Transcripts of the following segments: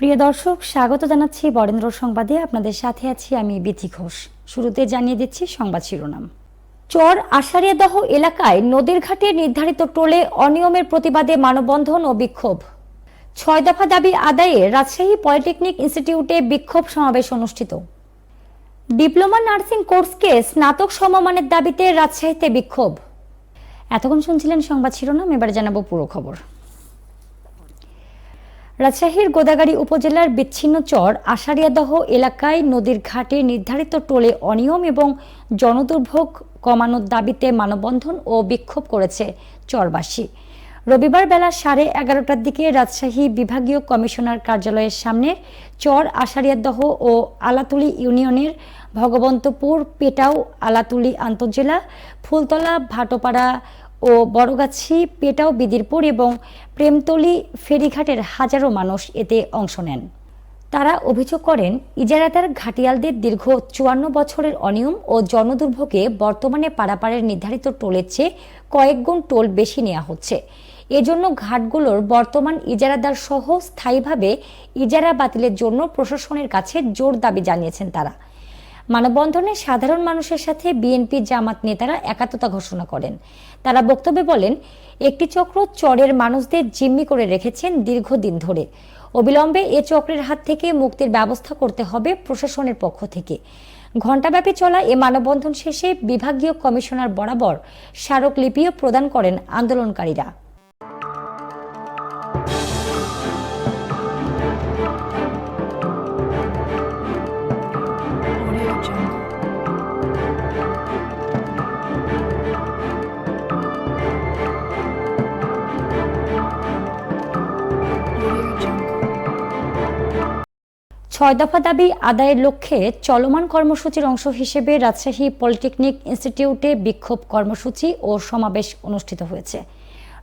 প্রিয় দর্শক, স্বাগত জানাচ্ছি বরেন্দ্র সংবাদে। আপনাদের সাথে আছি আমি বিথি ঘোষ। শুরুতে জানিয়ে দিচ্ছি সংবাদ শিরোনাম। চর আষাঢ়িয়াদহ এলাকায় নদীর ঘাটে নির্ধারিত টোলে অনিয়মের প্রতিবাদে মানববন্ধন ও বিক্ষোভ। ছয় দফা দাবি আদায়ে রাজশাহী পলিটেকনিক ইনস্টিটিউটে বিক্ষোভ সমাবেশ অনুষ্ঠিত। ডিপ্লোমা নার্সিং কোর্সকে স্নাতক সমমানের দাবিতে রাজশাহীতে বিক্ষোভ। এতক্ষণ শুনছিলেন সংবাদ শিরোনাম, এবার জানাব পুরো খবর। রাজশাহীর গোদাগাড়ি উপজেলার বিচ্ছিন্ন চর আষাঢ়িয়াদহ এলাকায় নদীর ঘাটে নির্ধারিত টোলে অনিয়ম এবং জনদুর্ভোগ কমানোর দাবিতে মানববন্ধন ও বিক্ষোভ করেছে চরবাসী। রবিবার বেলা সাড়ে এগারোটার দিকে রাজশাহী বিভাগীয় কমিশনার কার্যালয়ের সামনে চর আষাঢ়িয়াদহ ও আলাতুলি ইউনিয়নের ভগবন্তপুর, পেটাও, আলাতুলি আন্তজেলা, ফুলতলা, ভাটোপাড়া ও বড়গাছি, পেটাও, বিদিরপুর এবং প্রেমতলি, ফেরিঘাটের হাজারো মানুষ এতে অংশ নেন। তারা অভিযোগ করেন, ইজারাদার ঘাটিয়ালদের দীর্ঘ চুয়ান্ন বছরের অনিয়ম ও জনদুর্ভোগে বর্তমানে পারাপারের নির্ধারিত টোলের চেয়ে কয়েক গুণ টোল বেশি নেওয়া হচ্ছে। এজন্য ঘাটগুলোর বর্তমান ইজারাদার সহ স্থায়ীভাবে ইজারা বাতিলের জন্য প্রশাসনের কাছে জোর দাবি জানিয়েছেন তারা। মানববন্ধনে সাধারণ মানুষের সাথে বিএনপি জামাত নেতারা একাত্মতা ঘোষণা করেন। তারা বক্তব্যে বলেন, একটি চক্র চরের মানুষদের জিম্মি করে রেখেছেন দীর্ঘদিন ধরে। অবিলম্বে এ চক্রের হাত থেকে মুক্তির ব্যবস্থা করতে হবে প্রশাসনের পক্ষ থেকে। ঘণ্টাব্যাপী চলা এ মানববন্ধন শেষে বিভাগীয় কমিশনার বরাবর স্মারকলিপিও প্রদান করেন আন্দোলনকারীরা। ছয় দফা দাবি আদায়ের লক্ষ্যে চলমান কর্মসূচির অংশ হিসেবে রাজশাহী পলিটেকনিক ইনস্টিটিউটে বিক্ষোভ কর্মসূচি ও সমাবেশ অনুষ্ঠিত হয়েছে।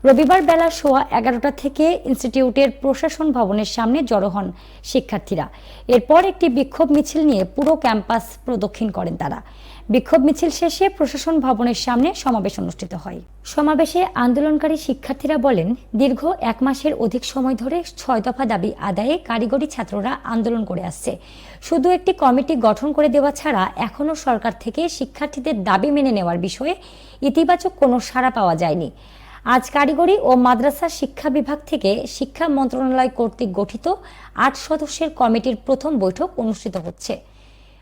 রবিবার বেলা সোয়া এগারোটা থেকে ইনস্টিটিউটের প্রশাসন ভবনের সামনে জড়ো হন শিক্ষার্থীরা। এরপর একটি বিক্ষোভ মিছিল নিয়ে পুরো ক্যাম্পাস প্রদক্ষিণ করেন তারা। বিক্ষোভ মিছিল শেষে প্রশাসন ভবনের সামনে সমাবেশ অনুষ্ঠিত হয়। সমাবেশে আন্দোলনকারী শিক্ষার্থীরা বলেন, দীর্ঘ এক মাসের অধিক সময় ধরে ছয় দফা দাবি আদায়ে কারিগরি ছাত্ররা আন্দোলন করে আসছে। শুধু একটি কমিটি গঠন করে দেওয়া ছাড়া এখনও সরকার থেকে শিক্ষার্থীদের দাবি মেনে নেওয়ার বিষয়ে ইতিবাচক কোনো সাড়া পাওয়া যায়নি। আজ কারিগরি ও মাদ্রাসা শিক্ষা বিভাগ থেকে শিক্ষা মন্ত্রণালয় কর্তৃক গঠিত আট সদস্যের কমিটির প্রথম বৈঠক অনুষ্ঠিত হচ্ছে।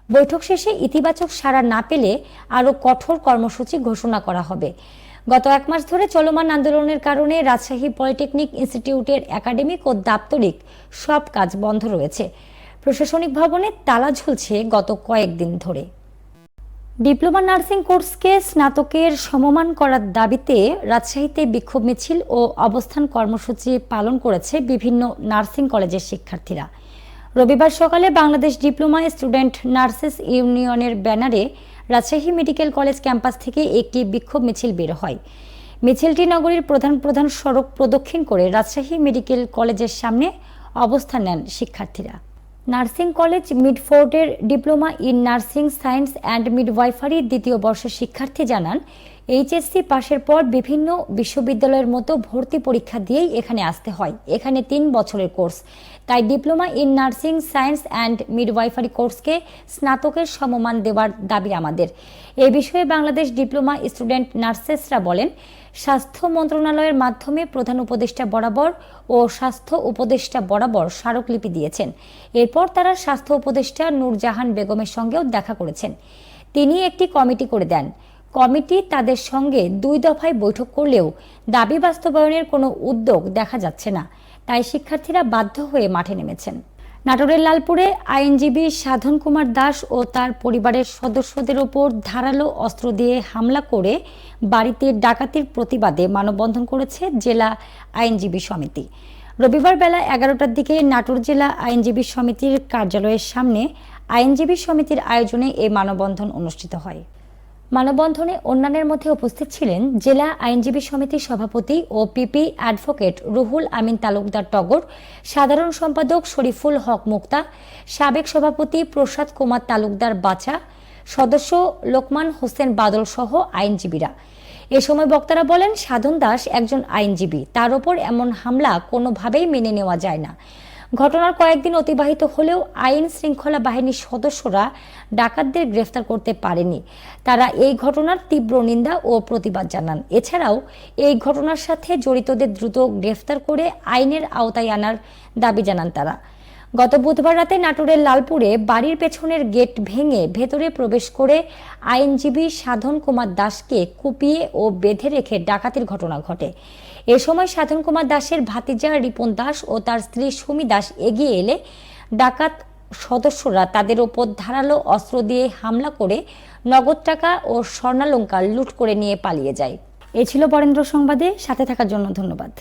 বৈঠক শেষে ইতিবাচক সাড়া না পেলে আরও কঠোর কর্মসূচি ঘোষণা করা হবে। গত এক মাস ধরে চলমান আন্দোলনের কারণে রাজশাহী পলিটেকনিক ইনস্টিটিউটের একাডেমিক ও দাপ্তরিক সব কাজ বন্ধ রয়েছে। প্রশাসনিক ভবনে তালা ঝুলছে গত কয়েকদিন ধরে। ডিপ্লোমা নার্সিং কোর্সকে স্নাতকের সমমান করার দাবিতে রাজশাহীতে বিক্ষোভ মিছিল ও অবস্থান কর্মসূচি পালন করেছে বিভিন্ন নার্সিং কলেজের শিক্ষার্থীরা। রবিবার সকালে বাংলাদেশ ডিপ্লোমা স্টুডেন্ট নার্সেস ইউনিয়নের ব্যানারে রাজশাহী মেডিকেল কলেজ ক্যাম্পাস থেকে একটি বিক্ষোভ মিছিল বের হয়। মিছিলটি নগরীর প্রধান প্রধান সড়ক প্রদক্ষিণ করে রাজশাহী মেডিকেল কলেজের সামনে অবস্থান নেন শিক্ষার্থীরা। Nursing college মিডফোর্ডের diploma in nursing science and মিডওয়াইফারির দ্বিতীয় বর্ষের শিক্ষার্থী জানান, এইচএসসি পাশের পর বিভিন্ন বিশ্ববিদ্যালয়ের মতো ভর্তি পরীক্ষা দিয়েই এখানে আসতে হয়। এখানে তিন বছরের কোর্স। তাই diploma in nursing science and midwifery কোর্সকে স্নাতকের সমমান দেওয়ার দাবি আমাদের। এ বিষয়ে বাংলাদেশ ডিপ্লোমা স্টুডেন্ট নার্সেসরা বলেন স্বাস্থ্য মন্ত্রণালয়ের মাধ্যমে প্রধান উপদেষ্টা বরাবর ও স্বাস্থ্য উপদেষ্টা বরাবর স্মারকলিপি দিয়েছেন। এরপর তারা স্বাস্থ্য উপদেষ্টা নূরজাহান বেগমের সঙ্গেও দেখা করেছেন। তিনি একটি কমিটি করে দেন। কমিটি তাদের সঙ্গে দুই দফায় বৈঠক করলেও দাবি বাস্তবায়নের কোনো উদ্যোগ দেখা যাচ্ছে না। তাই শিক্ষার্থীরা বাধ্য হয়ে মাঠে নেমেছেন। নাটোরের লালপুরে আইনজীবী সাধন কুমার দাস ও তার পরিবারের সদস্যদের ওপর ধারালো অস্ত্র দিয়ে হামলা করে বাড়িতে ডাকাতির প্রতিবাদে মানববন্ধন করেছে জেলা আইনজীবী সমিতি। রবিবার বেলা এগারোটার দিকে নাটোর জেলা আইনজীবী সমিতির কার্যালয়ের সামনে আইনজীবী সমিতির আয়োজনে এই মানববন্ধন অনুষ্ঠিত হয়। মানববন্ধনে অন্যান্যের মধ্যে উপস্থিত ছিলেন জেলা আইনজীবী সমিতির সভাপতি ও পিপি অ্যাডভোকেট রুহুল আমিন তালুকদার টগর, সাধারণ সম্পাদক শরীফুল হক মুক্তা, সাবেক সভাপতি প্রসাদ কুমার তালুকদার বাচা, সদস্য লোকমান হোসেন বাদল সহ আইনজীবীরা। এ সময় বক্তারা বলেন, সাধন দাস একজন আইনজীবী, তার ওপর এমন হামলা কোনোভাবেই মেনে নেওয়া যায় না। ঘটনার কয়েকদিন অতিবাহিত হলেও আইন শৃঙ্খলা বাহিনীর সদস্যরা ডাকাতদের গ্রেফতার করতে পারেনি। তারা এই ঘটনার তীব্র নিন্দা ও প্রতিবাদ জানান। এছাড়াও এই ঘটনার সাথে জড়িতদের দ্রুত গ্রেফতার করে আইনের আওতায় আনার দাবি জানান তারা। গত বুধবার রাতে নাটোরের লালপুরে বাড়ির পেছনের গেট ভেঙে ভেতরে প্রবেশ করে আইনজীবী সাধন কুমার দাসকে কুপিয়ে ও বেঁধে রেখে ডাকাতির ঘটনা ঘটে। এ সময় সাধন কুমার দাসের ভাতিজা রিপন দাস ও তার স্ত্রী সুমি দাস এগিয়ে এলে ডাকাত সদস্যরা তাদের ওপর ধারালো অস্ত্র দিয়ে হামলা করে নগদ টাকা ও স্বর্ণালঙ্কার লুট করে নিয়ে পালিয়ে যায়। এ ছিল বরেন্দ্র সংবাদে, সাথে থাকার জন্য ধন্যবাদ।